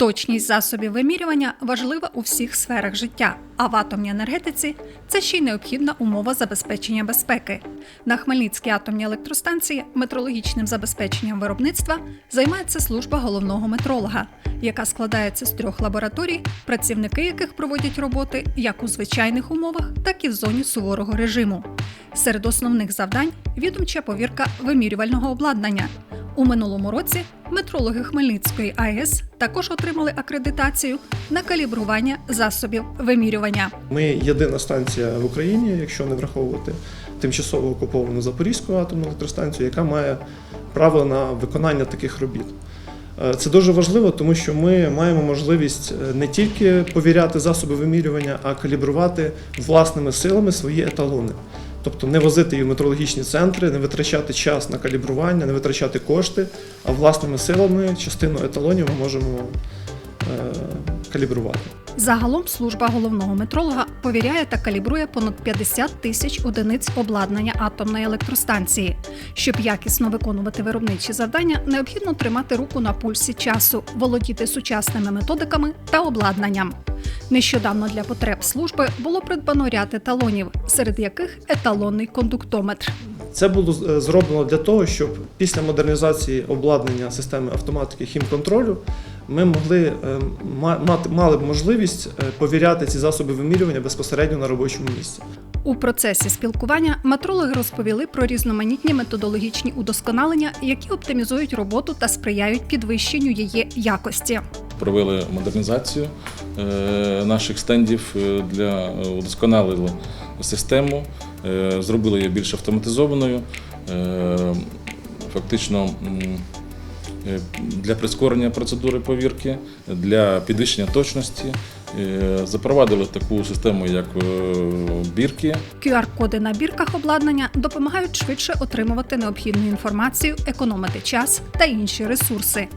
Точність засобів вимірювання важлива у всіх сферах життя, а в атомній енергетиці це ще й необхідна умова забезпечення безпеки. На Хмельницькій атомній електростанції метрологічним забезпеченням виробництва займається служба головного метролога, яка складається з трьох лабораторій, працівники яких проводять роботи як у звичайних умовах, так і в зоні суворого режиму. Серед основних завдань відомча повірка вимірювального обладнання. У минулому році метрологи Хмельницької АЕС також отримали акредитацію на калібрування засобів вимірювання. Ми єдина станція в Україні, якщо не враховувати тимчасово окуповану Запорізьку атомну електростанцію, яка має право на виконання таких робіт. Е, Це дуже важливо, тому що ми маємо можливість е, не тільки повіряти засоби вимірювання, а калібрувати власними силами свої еталони. Тобто не возити її в метрологічні центри, не витрачати час на калібрування, не витрачати кошти, а власними силами частину еталонів ми можемо е, калібрувати. Загалом служба головного метролога повіряє та калібрує понад 50 тисяч одиниць обладнання атомної електростанції. Щоб якісно виконувати виробничі завдання, необхідно тримати руку на пульсі часу, володіти сучасними методиками та обладнанням. Нещодавно для потреб служби було придбано ряд еталонів, серед яких еталонний кондуктометр. Це було е, зроблено для того, щоб після модернізації обладнання системи автоматики хімконтролю ми могли е, мати мали б можливість е, повіряти ці засоби вимірювання безпосередньо на робочому місці. У процесі спілкування метрологи розповіли про різноманітні методологічні удосконалення, які оптимізують роботу та сприяють підвищенню її якості. провели модернізацію наших стендів для удосконалили систему, е, зробили її більш автоматизованою. е, Фактично е, для прискорення процедури повірки, для підвищення точності. Е, Запровадили таку систему, як е, бірки, QR-коди на бірках обладнання допомагають швидше отримувати необхідну інформацію, економити час та інші ресурси.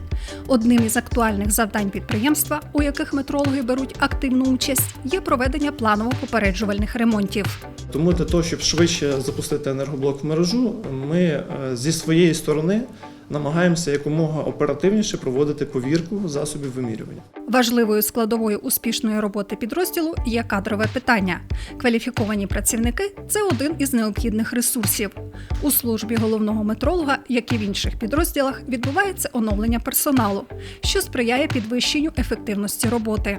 Одним із актуальних завдань підприємства, у яких метрологи беруть активну участь, є проведення планово-попереджувальних ремонтів. Тому для того, щоб швидше запустити енергоблок в мережу, ми е, зі своєї сторони намагаємося якомога оперативніше проводити повірку засобів вимірювання. Важливою складовою успішної роботи підрозділу є кадрове питання. Кваліфіковані працівники це один із необхідних ресурсів. У службі головного метролога, як і в інших підрозділах, відбувається оновлення персоналу, що сприяє підвищенню ефективності роботи.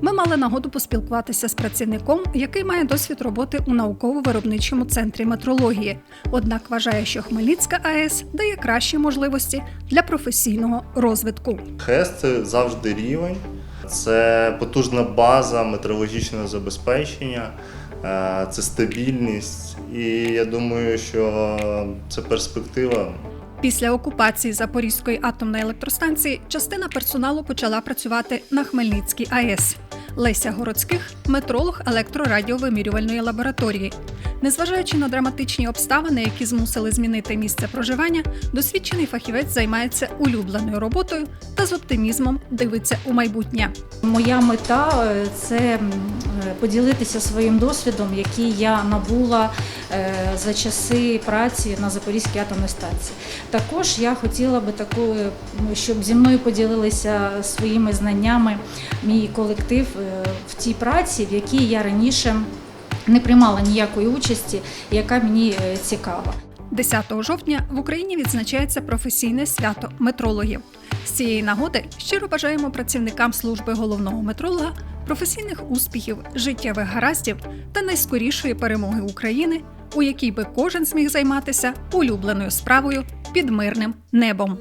Ми мали нагоду поспілкуватися з працівником, який має досвід роботи у науково-виробничому центрі метрології. Однак вважає, що Хмельницька АЕС дає кращі можливості для професійного розвитку. ХЕС це завжди рівень, це потужна база метеорологічного забезпечення, е, це стабільність. І я думаю, що це перспектива Після окупації Запорізької атомної електростанції частина персоналу почала працювати на Хмельницькій АЕС. Леся Городських метролог електрорадіовимірювальної лабораторії. Незважаючи на драматичні обставини, які змусили змінити місце проживання, досвідчений фахівець займається улюбленою роботою та з оптимізмом дивиться у майбутнє. Моя мета е, це е, поділитися своїм досвідом, який я набула е, за часи праці на Запорізькій атомній станції. Також я хотіла би такою, щоб зі мною поділилися своїми знаннями мій колектив в тій праці, в якій я раніше не приймала ніякої участі, яка мені цікава. 10 жовтня в Україні відзначається професійне свято метрологів. З цієї нагоди щиро бажаємо працівникам служби головного метролога професійних успіхів, життєвих гараздів та найскорішої перемоги України, у якій би кожен зміг займатися улюбленою справою під мирним небом.